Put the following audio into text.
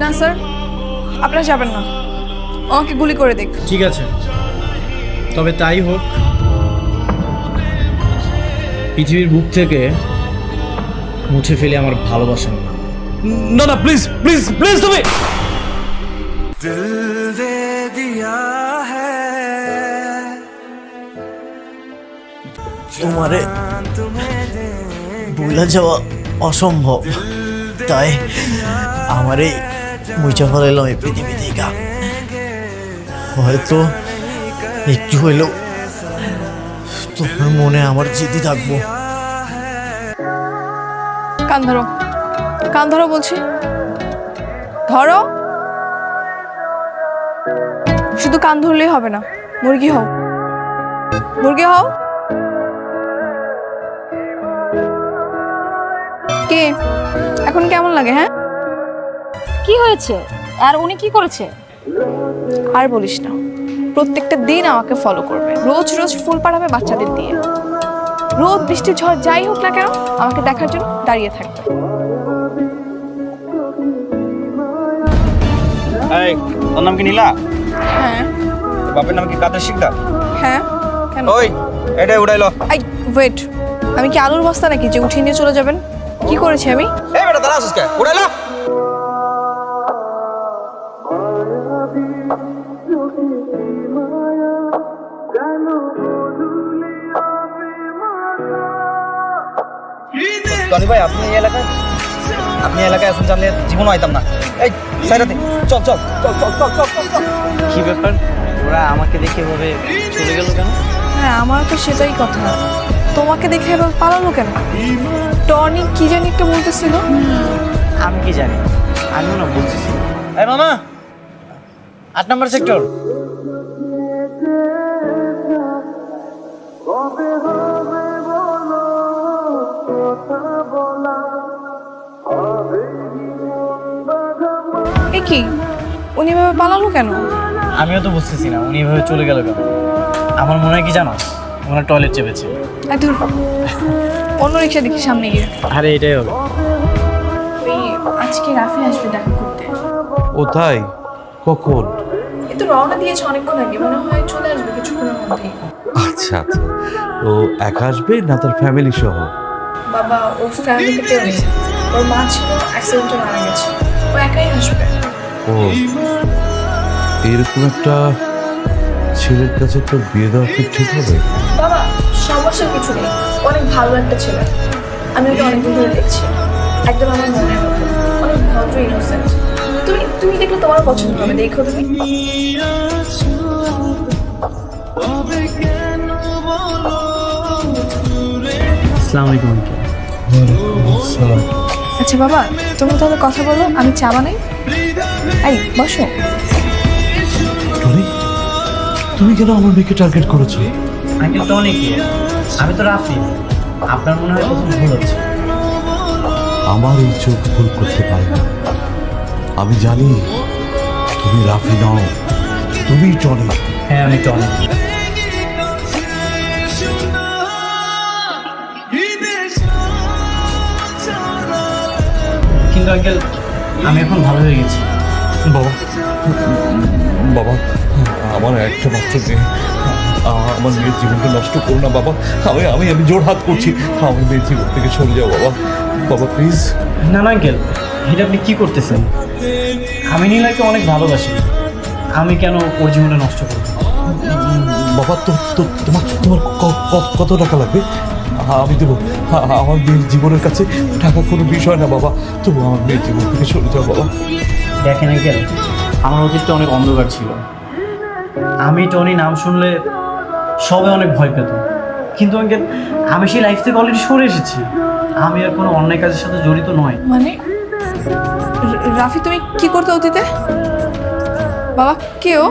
না স্যার। আপনারা যাবেন না। আমাকে গুলি করে দেখ ঠিক আছে। তবে তাই হোক পৃথিবীর বুক থেকে মুছে ফেলে আমার ভালোবাসেন না না না প্লিজ প্লিজ প্লিজ তুমি! তোমারে ভুলে যাওয়া অসম্ভব। তাই আমারে মুচা ফেলাইলাম এই পৃথিবী থেকে হয়তো একটু হইলেও তোমার মনে আমার জিদি থাকব। কান ধরো কান ধরো বলছি। ধরো শুধু কান ধরলেই হবে না, মুরগি হও। মুরগি হও। কে? এখন কেমন লাগে হ্যাঁ? কি হয়েছে? আর উনি কি করেছে? আর বলিস না। প্রত্যেকটা দিন আমাকে ফলো করবে। রোজ রোজ ফুল পাঠাবে বাচ্চাদের দিয়ে। রোদ বৃষ্টি ঝড় যাই হোক না কেন আমাকে দেখার জন্য দাঁড়িয়ে থাকবে। এই তোর নাম কি নীলা? হ্যাঁ। বাপের নাম কি কাদের শিকদার? হ্যাঁ কেন? ওই এটাই উড়াইলো আই ওয়েট আমি কি আলুর বস্তা নাকি যে উঠিয়ে নিয়ে চলে যাবেন? কি করেছি আমি? এই বেটা দাঁড়া আসিস কে? উড়াইলো টনি ভাই আপনি এই এলাকায়? আপনি এলাকায় আছেন জানলে জীবনও আইতাম না। এই সাইরাতে চল চল চল চল চল চল চল চল। কি ব্যাপার? ওরা আমাকে দেখে ভাবে চলে গেল কেন? হ্যাঁ আমার তো সেটাই কথা। তোমাকে দেখে এবার পালালো কেন? টনি কি জানি একটা বলতেছিল। আমি কি জানি? আমিও না বুঝতেছি এই মামা আট নম্বর সেক্টর কি? উনি এভাবে পালালো কেন? আমিও তো বুঝতেছি না উনি এভাবে চলে গেল কেন? আমার মনে হয় কি জানো ওনার টয়লেট চেপেছে। অন্য রিক্সা দেখি সামনে গিয়ে। আরে এটাই হবে। ওই আজকে রাফি আসবে দেখা করতে। কোথায়? কখন? এ তো রওনা দিয়েছে অনেকক্ষণ আগে মনে হয় চলে আসবে কিছুক্ষণের মধ্যেই। আচ্ছা আচ্ছা। ও একা আসবে না তার ফ্যামিলি সহ? বাবা ও ফ্যামিলিতে কেউ নেই ওর মা ছিল অ্যাক্সিডেন্টে মারা গেছে। ও একাই আসবে। ও এরকম একটা ছেলের কাছে তো বিয়ে দেওয়া কি ঠিক হবে? বাবা সমস্যার কিছু নেই। অনেক ভালো একটা ছেলে। আমি ওকে অনেকদিন ধরে দেখছি। একদম আমার মনের মতো। অনেক ভদ্র ইনোসেন্ট তুমি তুমি দেখলে তোমার পছন্দ হবে। দেখো তুমি। আসসালামু আলাইকুম আচ্ছা বাবা তুমি তাহলে কথা বলো। আমি চা বানাই। এই বসো। টনি তুমি কেন আমার মেয়েকে টার্গেট করেছ? আঙ্কেল তো অনেক আমি তো রাফি। আপনার মনে হয় প্রথম ভুল হচ্ছে? আমার এই চোখ ভুল করতে পারে না। আমি জানি তুমি রাফি নাও তুমি টনি। হ্যাঁ আমি টনি। কিন্তু আঙ্কেল আমি এখন ভালো হয়ে গেছি। বাবা বাবা, আমার একটা মাত্র মেয়ে আমার মেয়ের জীবনকে নষ্ট করো না, বাবা। আমি আমি আমি জোর হাত করছি। আমার মেয়ের জীবন থেকে সরে যাও, বাবা। বাবা প্লিজ না না, আঙ্কেল, এটা আপনি কী করতেছেন? আমি নীলাকে অনেক ভালোবাসি। আমি কেন ওর জীবনে নষ্ট করব? বাবা তো তো তোমার তোমার কত টাকা লাগবে? আমি দেবো। আমার মেয়ের জীবনের কাছে টাকা কোনো বিষয় না বাবা। তবু আমার মেয়ের জীবন থেকে সরে যাও বাবা। দেখেন আঙ্কেল আমার অতীতটা অনেক অন্ধকার ছিল। আমি টনি নাম শুনলে সবাই অনেক ভয় পেত। কিন্তু আঙ্কেল আমি সেই লাইফ থেকে অলরেডি সরে এসেছি। আমি আর কোনো অন্যায় কাজের সাথে জড়িত নয়। মানে রাফি তুমি কি করতে অতীতে? বাবা কেউ